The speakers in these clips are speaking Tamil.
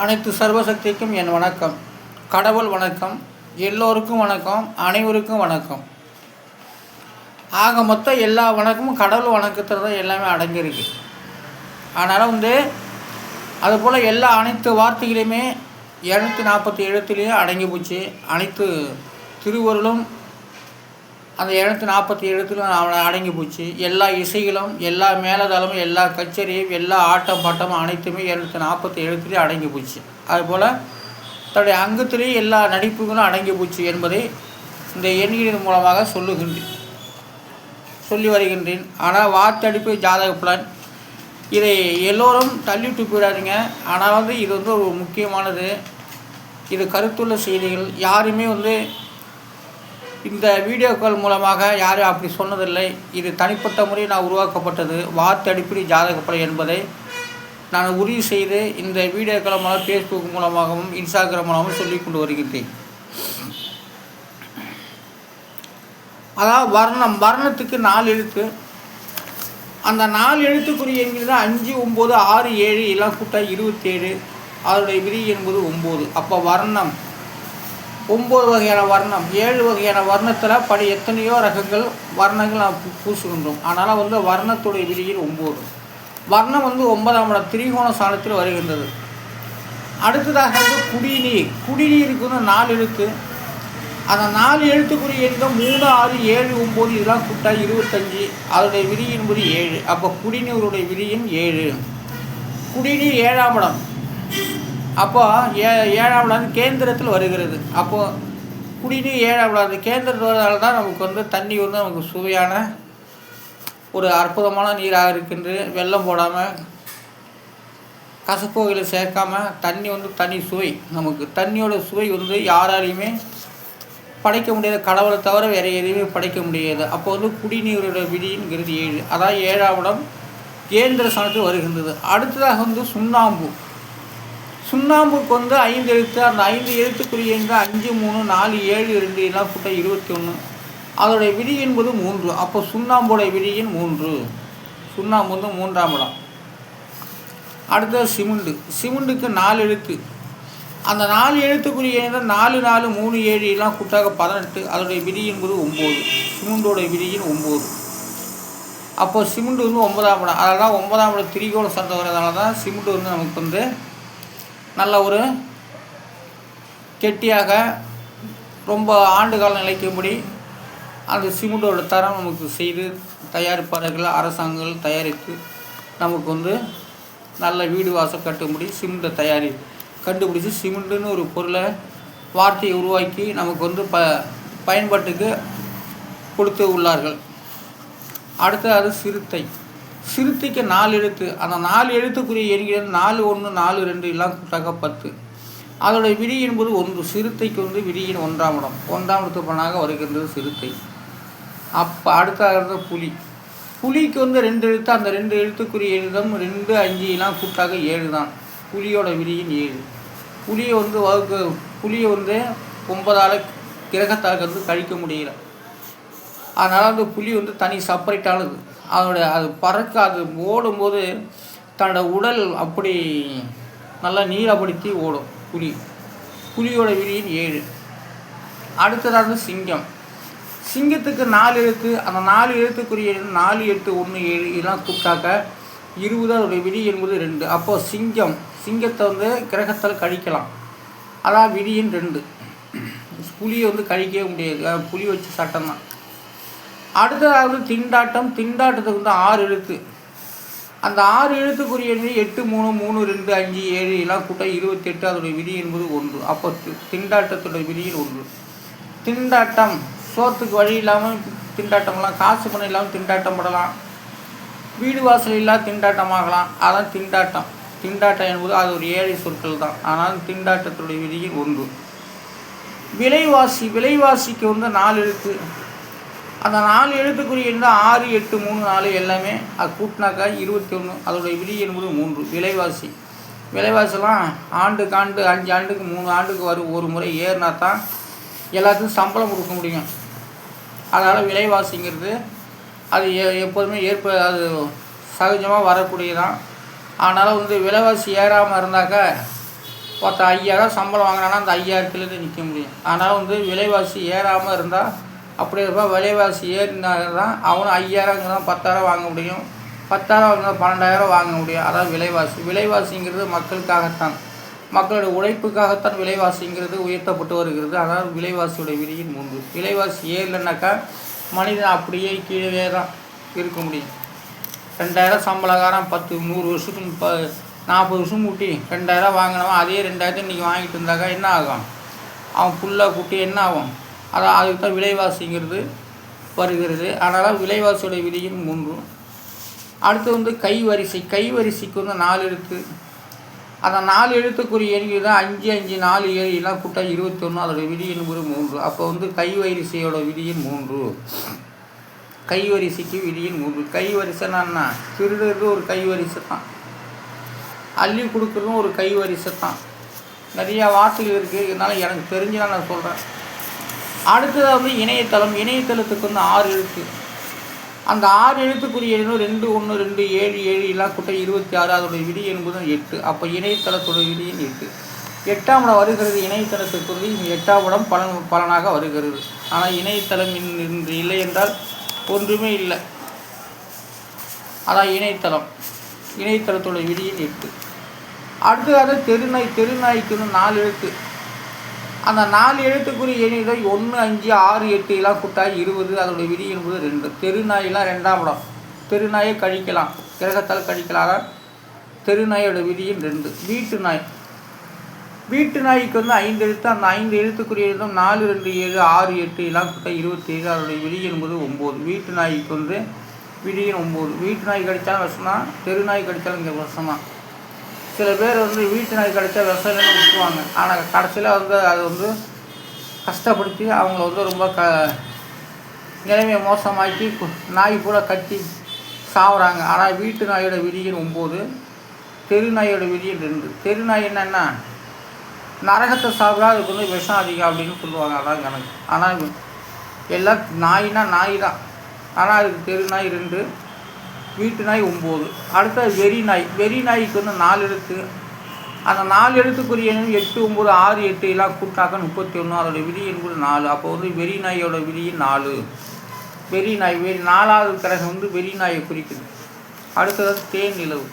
அனைத்து சர்வசக்திக்கும் என் வணக்கம். கடவுள் வணக்கம். எல்லோருக்கும் வணக்கம். அனைவருக்கும் வணக்கம். ஆக மொத்தம் எல்லா வணக்கமும் கடவுள் வணக்கத்தில் தான் எல்லாமே அடங்கியிருக்கு. அதனால் வந்து அதுபோல் எல்லா அனைத்து வார்த்தைகளையுமே இரநூத்தி நாற்பத்தி எழுத்துலேயும் அடங்கி போச்சு. அனைத்து திருவருளும் அந்த இரநூத்தி நாற்பத்தி எழுத்துலும் அவனை அடங்கி போச்சு. எல்லா இசைகளும் எல்லா மேலதளமும் எல்லா கச்சேரியும் எல்லா ஆட்டம் பாட்டமும் அனைத்துமே இரநூத்தி நாற்பத்தி எழுத்துலேயும் அடங்கி போச்சு. அதுபோல் தன்னுடைய அங்கத்திலேயே எல்லா நடிப்புகளும் அடங்கி போச்சு என்பதை இந்த எண்களின் மூலமாக சொல்லுகின்றேன். சொல்லி வருகின்றேன். ஆனால் வாத்தடிப்பு ஜாதக பலன் இதை எல்லோரும் தள்ளிவிட்டு போயிடாதீங்க. ஆனால் வந்து இது வந்து ஒரு முக்கியமானது. இது கருத்துள்ள செய்திகள். யாருமே வந்து இந்த வீடியோ கால் மூலமாக யாரும் அப்படி சொன்னதில்லை. இது தனிப்பட்ட முறையில் நான் உருவாக்கப்பட்டது. வார்த்தை அடிப்படை ஜாதகப்படை என்பதை நான் உறுதி செய்து இந்த வீடியோக்கள் மூலம் ஃபேஸ்புக் மூலமாகவும் இன்ஸ்டாகிராம் மூலமாகவும் சொல்லி கொண்டு வருகின்றேன். அதாவது வர்ணம் வர்ணத்துக்கு நாலு எழுத்து. அந்த நாலு எழுத்துக்குரிய எண்கிறது அஞ்சு ஒம்பது ஆறு ஏழு எல்லாம் கூட்டா இருபத்தேழு. அதனுடைய விதி என்பது ஒம்பது. அப்போ வர்ணம் ஒம்பது வகையான வர்ணம் ஏழு வகையான வர்ணத்தில் படி எத்தனையோ ரகங்கள் வர்ணங்கள் நாம் பூசுகின்றோம். ஆனால் வந்து வர்ணத்துடைய விதியில் ஒம்பது. வர்ணம் வந்து ஒன்பதாம் இடம் திரிகோண சாணத்தில் வருகின்றது. அடுத்ததாக வந்து குடிநீர். குடிநீருக்கு வந்து நாலு எழுத்து. அந்த நாலு எழுத்துக்குரிய எண்கள் மூணு ஆறு ஏழு ஒம்பது இதெல்லாம் கூட்டா இருபத்தஞ்சி. அதனுடைய விதி என்பது ஏழு. அப்போ குடிநீருடைய விதியின் ஏழு. குடிநீர் ஏழாம் இடம். அப்போ ஏ ஏழாம் கேந்திரத்தில் வருகிறது. அப்போது குடிநீர் ஏழாம் இடம் அந்த கேந்திரத்தில் தான் நமக்கு வந்து தண்ணி வந்து நமக்கு சுவையான ஒரு அற்புதமான நீராக இருக்கின்றது. வெள்ளம் போடாமல் கசப்புகளை சேர்க்காமல் தண்ணி வந்து தனி சுவை. நமக்கு தண்ணியோட சுவை வந்து யாராலையுமே படைக்க முடியாத கடவுளை தவிர வேறு எதையுமே படைக்க முடியாது. அப்போ வந்து குடிநீரோட விதிங்கிறது ஏழு. அதாவது ஏழாம் இடம் கேந்திர ஸ்தானத்தில் வருகின்றது. அடுத்ததாக வந்து சுண்ணாம்பு. சுண்ணாம்புக்கு வந்து ஐந்து எழுத்து அந்த ஐந்து எழுத்துக்குரிய அஞ்சு மூணு நாலு ஏழு ரெண்டு எல்லாம் கூட்ட இருபத்தி ஒன்று அதோடைய விதி என்பது மூன்று. அப்போ சுண்ணாம்புடைய விதியின் மூன்று. சுண்ணாம்பு வந்து மூன்றாம் இடம். அடுத்தது சிமெண்டு. சிமெண்டுக்கு நாலு எழுத்து. அந்த நாலு எழுத்துக்குரிய நாலு நாலு மூணு ஏழு எல்லாம் கூட்டாக பதினெட்டு. அதோடைய விதி என்பது ஒம்பது. சிமெண்டோடைய விதியின் ஒம்பது. அப்போ சிமெண்ட் வந்து ஒன்பதாம் இடம். அதனால் ஒன்பதாம் இடம் திரிகோண சந்தை வரதுனால தான் சிமெண்ட் வந்து நமக்கு வந்து நல்ல ஒரு கெட்டியாக ரொம்ப ஆண்டுகால நிலைக்கும்படி அந்த சிமெண்டோட தரம் நமக்கு செய்து தயாரிப்பாளர்கள் அரசாங்கங்கள் தயாரித்து நமக்கு வந்து நல்ல வீடு வாசல் கட்டும்படி சிமெண்ட்டை தயாரி கண்டுபிடிச்சி சிமெண்ட்டுன்னு ஒரு பொருளை வார்த்தையை உருவாக்கி நமக்கு வந்து ப பயன்பாட்டுக்கு கொடுத்து உள்ளார்கள். அடுத்து அது சிறுத்தை. சிறுத்தைக்கு நாலு எழுத்து. அந்த நாலு எழுத்துக்குரிய எண்கள் நாலு ஒன்று நாலு ரெண்டு எல்லாம் கூட்டாக பத்து. அதோடைய விதி என்பது ஒன்று. சிறுத்தைக்கு வந்து விதியின் ஒன்றாம் இடம். ஒன்றாம் இடத்து பணாக வருகின்றது சிறுத்தை. அப்போ அடுத்த புலி. புலிக்கு வந்து ரெண்டு எழுத்து. அந்த ரெண்டு எழுத்துக்குரிய எழுதம் ரெண்டு அஞ்சு எல்லாம் கூட்டாக ஏழு தான். புலியோட விதியின் ஏழு. புலியை வந்து வகுக்க புலியை வந்து ஒன்பதால் கிரகத்தாக வந்து கழிக்க முடியல. அதனால் அந்த புலி வந்து தனி செப்பரேட்டானது அதோட அது பறக்க அது ஓடும்போது தன்னோட உடல் அப்படி நல்லா நீராப்படுத்தி ஓடும் புலி புலியோட விதியின் ஏழு. அடுத்ததாக சிங்கம். சிங்கத்துக்கு நாலு எழுத்து அந்த நாலு எழுத்துக்குரிய நாலு எட்டு ஒன்று ஏழு இதெல்லாம் கூப்பிட்டாக்க இருபது அதோடைய விதி என்பது ரெண்டு. அப்போது சிங்கம் சிங்கத்தை வந்து கிரகத்தால் கழிக்கலாம். அதான் விதியின் ரெண்டு. புலியை வந்து கழிக்கவே முடியாது. புலி வச்சு சட்டம் தான் அடுத்ததாவது திண்டாட்டம் திண்டாட்டத்துக்கு வந்து ஆறு எழுத்து. அந்த ஆறு எழுத்துக்குரிய எட்டு மூணு மூணு ரெண்டு அஞ்சு ஏழு எல்லாம் கூட்டம் இருபத்தெட்டு அதோடைய விதி என்பது ஒன்று. அப்போ திண்டாட்டத்துடைய விதியில் ஒன்று. திண்டாட்டம் சோத்துக்கு வழி இல்லாமல் திண்டாட்டம்லாம் காசு பணம் இல்லாமல் திண்டாட்டம் படலாம். வீடு வாசல் இல்லாத திண்டாட்டமாகலாம் அதான் திண்டாட்டம். திண்டாட்டம் என்பது அது ஒரு ஏழை சொற்கள் தான். ஆனால் திண்டாட்டத்துடைய விதியில் ஒன்று. விலைவாசி விலைவாசிக்கு வந்து நாலு எழுத்து. அந்த நாலு எழுத்துக்குரிய இருந்தால் ஆறு எட்டு மூணு நாலு எல்லாமே அது கூட்டினாக்கா இருபத்தி ஒன்று அதோடைய விதி என்பது மூன்று. விலைவாசி. விலைவாசிலாம் ஆண்டுக்கு ஆண்டு அஞ்சு ஆண்டுக்கு மூணு ஆண்டுக்கு வரும். ஒரு முறை ஏறினா தான் எல்லாத்துக்கும் சம்பளம் கொடுக்க முடியும். அதனால் விலைவாசிங்கிறது அது எ எப்போதுமே ஏற்ப அது சகஜமாக வரக்கூடியதான் அதனால் வந்து விலைவாசி ஏறாமல் இருந்தாக்கா ஒருத்தன் ஐயாயிரம் சம்பளம் வாங்கினானா அந்த ஐயாயிரத்துலேருந்து நிற்க முடியும். ஆனால் வந்து விலைவாசி ஏறாமல் இருந்தால் அப்படி இருப்பா விலைவாசி ஏறினா தான் அவனும் ஐயாயிரம் பத்தாயிரம் வாங்க முடியும். பத்தாயிரம் வாங்கினா பன்னெண்டாயிரம் வாங்க முடியும். அதான் விலைவாசி. விலைவாசிங்கிறது மக்களுக்காகத்தான். மக்களுடைய உழைப்புக்காகத்தான் விலைவாசிங்கிறது உயர்த்தப்பட்டு வருகிறது. அதாவது விலைவாசியோட விதியின் மூன்று விலைவாசி ஏறலைனாக்கா மனிதன் அப்படியே கீழே தான் இருக்க முடியும். ரெண்டாயிரம் சம்பளக்காரன் பத்து நூறு வருஷத்துக்கு ப நாற்பது வருஷம் கூட்டி ரெண்டாயிரம் வாங்கினவன் அதே ரெண்டாயிரத்து இன்றைக்கி வாங்கிட்டு இருந்தாக்கா என்ன ஆகும்? அவன் புல்லாக கூட்டி என்ன ஆகும்? அதான் அதுக்கு தான் விலைவாசிங்கிறது வருகிறது. அதனால் விலைவாசியோட விதியும் மூன்று. அடுத்து வந்து கைவரிசை. கைவரிசைக்கு வந்து நாலு எழுத்து. அந்த நாலு எழுத்துக்குரிய எண்கள் தான் அஞ்சு அஞ்சு நாலு ஏழு எல்லாம் கூட்டா இருபத்தொன்று அதோட விதி என்பது மூன்று. அப்போ வந்து கை வரிசையோட விதியின் மூன்று. கைவரிசைக்கு விதியின் மூன்று. கைவரிசைன்னா என்ன? திருடுறது ஒரு கை வரிசை தான். அள்ளி கொடுக்குறதும் ஒரு கை வரிசை தான். நிறையா வார்த்தைகள் இருக்குது இதனால் எனக்கு தெரிஞ்சு நான் சொல்கிறேன் அடுத்ததாக வந்து இணையதளம் இணையதளத்துக்கு வந்து ஆறு எழுத்து. அந்த ஆறு எழுத்துக்குரிய எண்ணும் ரெண்டு ஒன்று ரெண்டு ஏழு ஏழு எல்லாம் கூட்ட இருபத்தி ஆறு அதோடைய விதி என்பது எட்டு. அப்போ இணையதளத்தோட விதியின் எட்டு. எட்டாம் இடம் வருகிறது இணையதளத்துக்குரிய எட்டாம் இடம் பலன் பலனாக வருகிறது. ஆனால் இணையதளம் இன்- இன்று இல்லை என்றால் ஒன்றுமே இல்லை. அதான் இணையதளம். இணையதளத்தோட விதியின் எட்டு. அடுத்ததாக தெருநாய் தெருநாய்க்கு வந்து நாலு எழுத்து. அந்த நாலு எழுத்துக்குரிய எண்ணிக்கை ஒன்று அஞ்சு ஆறு எட்டு எல்லாம் கூட்டாய் இருபது அதோட விதி என்பது ரெண்டு. தெருநாயெல்லாம் ரெண்டாம் இடம். தெருநாயை கழிக்கலாம். கிரகத்தால் கழிக்கலாம் தெருநாயோட விதியும் ரெண்டு. வீட்டு நாய் வீட்டு நாய்க்கு வந்து ஐந்து எழுத்து. அந்த ஐந்து எழுத்துக்குரிய எழுத்தும் நாலு ரெண்டு ஏழு ஆறு எட்டு எல்லாம் கூட்ட இருபத்தி ஏழு அதோடைய விதி என்பது ஒம்பது வீட்டு நாய்க்கு வந்து விதியின் ஒம்பது வீட்டு நாய் கடித்தாலும் விஷம்? தான் தெரு கடித்தாலும் இங்கே விஷம்? தான் சில பேர் வந்து வீட்டு நாய் கிடைச்சா விஷம் விட்டுருவாங்க. ஆனால் கடைசியில் வந்து அது வந்து கஷ்டப்படுத்தி அவங்கள வந்து ரொம்ப க நிலைமையை மோசமாக்கி நாய் பூரா கட்டி சாவுறாங்க. ஆனால் வீட்டு நாயோட விதியின் ஒம்பது தெரு நாயோட விதியின் ரெண்டு. தெரு நாய் என்னென்னா நரகத்தை சாப்பிடா அதுக்கு வந்து விஷம் அதிகம் அப்படின்னு சொல்லுவாங்க. அதான் கணக்கு. ஆனால் எல்லாம் நாய்னா நாய் தான். ஆனால் அதுக்கு தெரு நாய் ரெண்டு. வீட்டு நாய் ஒம்பது. அடுத்தது வெறி நாய். வெறி நாய்க்கு வந்து நாலு எழுத்து. அந்த நாலு எழுத்துக்குரிய எண் எட்டு ஒம்பது ஆறு எட்டு எல்லாம் கூட்டாக்க முப்பத்தி ஒன்று அதோடய விதி என்பது நாலு. அப்போ வந்து வெறி நாயோட விதியின் நாலு. வெறி நாய். வெறி நாலாவது கிரகம் வந்து வெறி நாயை குறிக்குது. அடுத்தது தேன் நிலவு.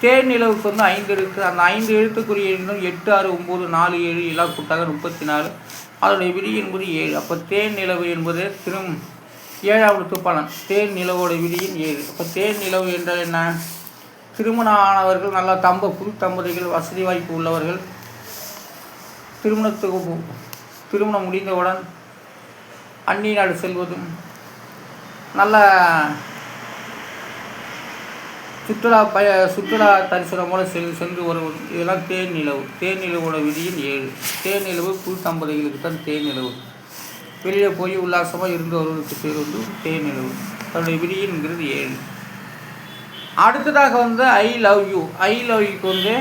தேன் நிலவுக்கு வந்து ஐந்து எழுத்து. அந்த ஐந்து எழுத்துக்குரிய எண்ணும் எட்டு ஆறு ஒம்பது நாலு ஏழு எல்லாம் கூட்டாக முப்பத்தி நாலு. அதோடைய விதி என்பது ஏழு. அப்போ தேன் நிலவு என்பது திரும் ஏழாவது பலன் தேன் நிலவோட விதியின் ஏழு. அப்போ தேன் நிலவு என்றால் என்ன? திருமணம் ஆனவர்கள் நல்லா தம்ப புது தம்பதிகள் வசதி வாய்ப்பு உள்ளவர்கள் திருமணத்துக்கு திருமணம் முடிந்தவுடன் அந்நிய நாடு செல்வதும் நல்ல சுற்றுலா பய சுற்றுலா தரிசனம் போல செல் சென்று வருவதும். இதெல்லாம் தேன் நிலவு. தேன் நிலவோட விதியின் ஏழு. தேன் நிலவு புது தம்பதிகளுக்கு தான் தேன் நிலவு. வெளியில் போய் உல்லாசமாக இருந்து வருவதற்கு பேர் வந்து தேன் அதனுடைய விதியின்ங்கிறது ஏழு. அடுத்ததாக வந்து I love you I love யூக்கு வந்து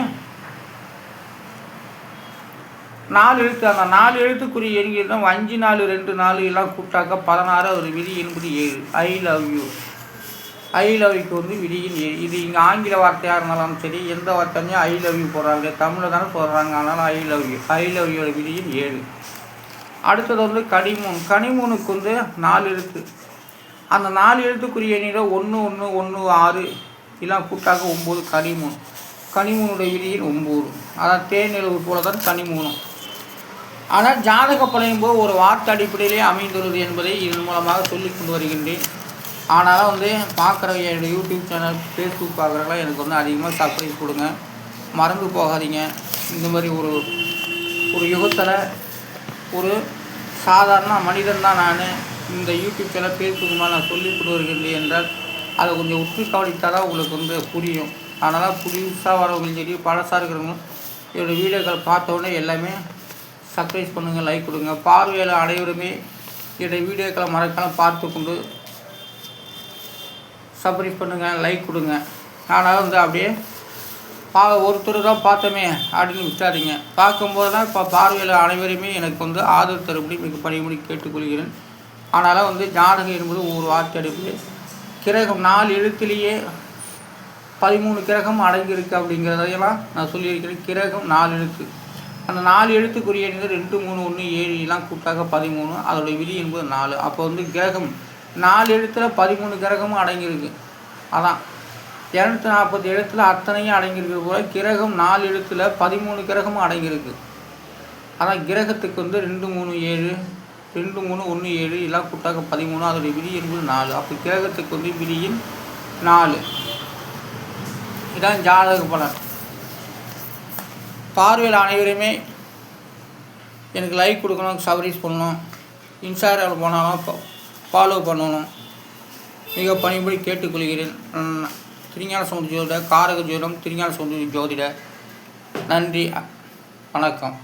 நாலு எழுத்து. அந்த நாலு எழுத்துக்குரிய எண்கள் தான் அஞ்சு நாலு ரெண்டு நாலு எல்லாம் கூட்டாக்க பதினாறு. ஒரு விதி என்பது ஏழு. I love you I love யூக்கு வந்து விதியின் ஏழு. இது இங்கே ஆங்கில வார்த்தையாக இருந்தாலும் சரி எந்த வார்த்தையும் ஐ லவ் யூ போடுறாங்க. தமிழில் தானே சொல்கிறாங்க ஆனாலும் I love you I love யூட விதியின் ஏழு. அடுத்தது வந்து கனிமூன். கனிமூனுக்கு வந்து நாலு எழுத்து. அந்த நாலு எழுத்துக்குரிய எண்ணில் ஒன்று ஒன்று ஒன்று ஆறு எல்லாம் கூட்டாக ஒம்பது கனிமூன். கனிமூனுடைய விதியின் ஒம்பது அதான் தேனிலவு போல தான் கனிமூனும். ஆனால் ஜாதக பழையும் போது ஒரு வார்த்தை அடிப்படையிலே அமைந்துள்ளது என்பதை இதன் மூலமாக சொல்லிக் கொண்டு வருகின்றேன். ஆனாலும் வந்து பார்க்குற என்னுடைய யூடியூப் சேனல் ஃபேஸ்புக் பார்க்குறவங்களாம் எனக்கு வந்து அதிகமாக சப்ஸ்கிரைப் கொடுங்க. மறந்து போகாதீங்க. இந்த மாதிரி ஒரு ஒரு யுகத்தில் ஒரு சாதாரண மனிதன் தான் நான். இந்த யூடியூப் சேனல் ஃபேஸ்புக் நான் சொல்லிக் கொண்டு வருகின்றேன் என்றால் அதை கொஞ்சம் உற்று கவனித்தால் தான் உங்களுக்கு வந்து புரியும். அதனால் புதுசாக வரவங்களும் சரி பழசாக இருக்கிறவங்களும் என்னோடய வீடியோக்கள் பார்த்தோன்னே எல்லாமே சப்ஸ்கிரைப் பண்ணுங்கள் லைக் கொடுங்க. பார்வையில் அனைவருமே என்னுடைய வீடியோக்களை மறக்காமல் பார்த்து கொண்டு சப்ஸ்கிரைப் பண்ணுங்கள் லைக் கொடுங்க. ஆனால் வந்து அப்படியே பா ஒருத்தர் தான் பார்த்தோமே அப்படின்னு விட்டாதீங்க பார்க்கும்போது தான் இப்போ பார்வையில் அனைவருமே எனக்கு வந்து ஆதரவு தரும்படி மிக பணிபடி கேட்டுக்கொள்கிறேன். ஆனாலும் வந்து ஜாதகம் என்பது ஒரு வார்த்தை அடைப்பு கிரகம் நாலு எழுத்துலேயே பதிமூணு கிரகம் அடங்கியிருக்கு அப்படிங்கிறதையெல்லாம் நான் சொல்லியிருக்கிறேன். கிரகம் நாலு எழுத்து. அந்த நாலு எழுத்துக்குரிய ரெண்டு மூணு ஒன்று ஏழு எல்லாம் கூட்டாக பதிமூணு. அதோடைய விதி என்பது நாலு. அப்போ வந்து கிரகம் நாலு எழுத்தில் பதிமூணு கிரகமும் அடங்கியிருக்கு. அதான். இரநூத்தி நாற்பத்தி எழுத்தில் அத்தனையும் அடங்கியிருக்கு போல கிரகம் நாலு எழுத்தில் பதிமூணு கிரகமும் அடங்கியிருக்கு. அதான் கிரகத்துக்கு வந்து ரெண்டு மூணு ஏழு ரெண்டு மூணு ஒன்று ஏழு எல்லாம் கூட்டாக பதிமூணு அதோடைய விதி என்பது நாலு. அப்போ கிரகத்துக்கு வந்து விதியின் நாலு. இதான் ஜாதக பலன். பார்வையில் அனைவருமே எனக்கு லைக் கொடுக்கணும் சவரீஸ் பண்ணணும். இன்ஸ்டாகிராமில் போனாலும் ஃபாலோ பண்ணணும். மிக பணிபடி கேட்டுக்கொள்கிறேன். திருஞான சமுதி ஜோதிட காரக ஜோதிடம் திருஞான சமுதி ஜோதிட நன்றி வணக்கம்.